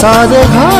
সারে ঘা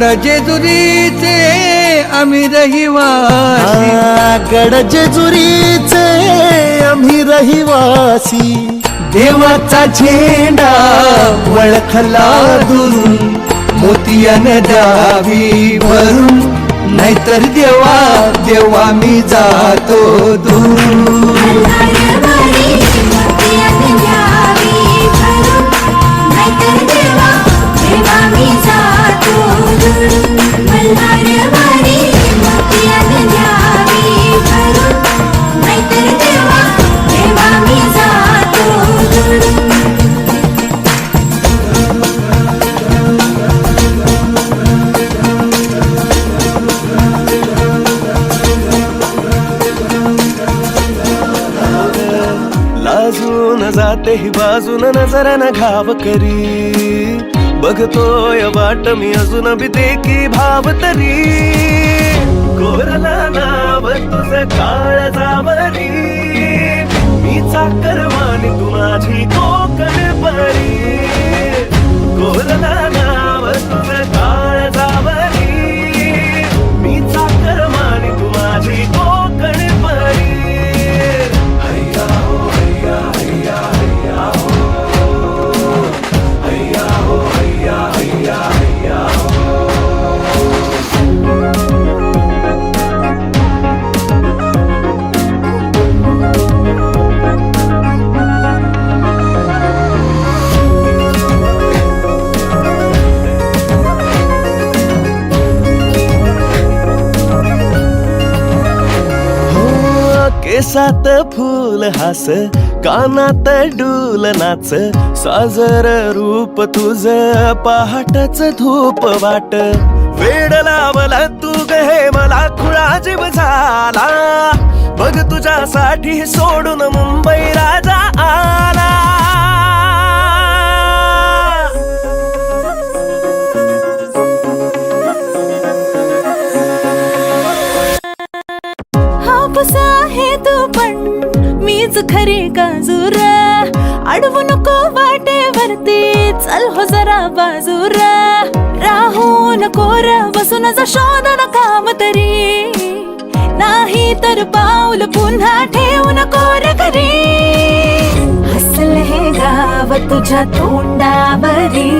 गड जेजुरीचे आम्ही रहिवासी गड जेजुरीचे आम्ही रहिवासी देवाचा झेंडा वळखला दुरून मोतियाने दावी भरून नाहीतर देवा देवा मी जातो दूर लाजून जाते ही बाजून नजर न घाव करी बघतोय वाट मी अजून बी की भाव तरी कोरला नाव तुझ काळ जावरी. मी चाकर मानी तू माझी केसात फूल हास कानात डूल नाच. साजर रूप तुझ पहाटच धूप वाट. वेड लावला तू गे मला खुळा जीव झाला. बघ तुझ्यासाठी सोडून मुंबई राजा आला. खरी काजूर. अडवू नको वाटेवरती चल हो जरा बाजूर. राहू नको बसून जा शोधन काम तरी. नाही तर पाऊल पुन्हा ठेवू नको घरी. हसले गाव तुझ्या तोंडावरी.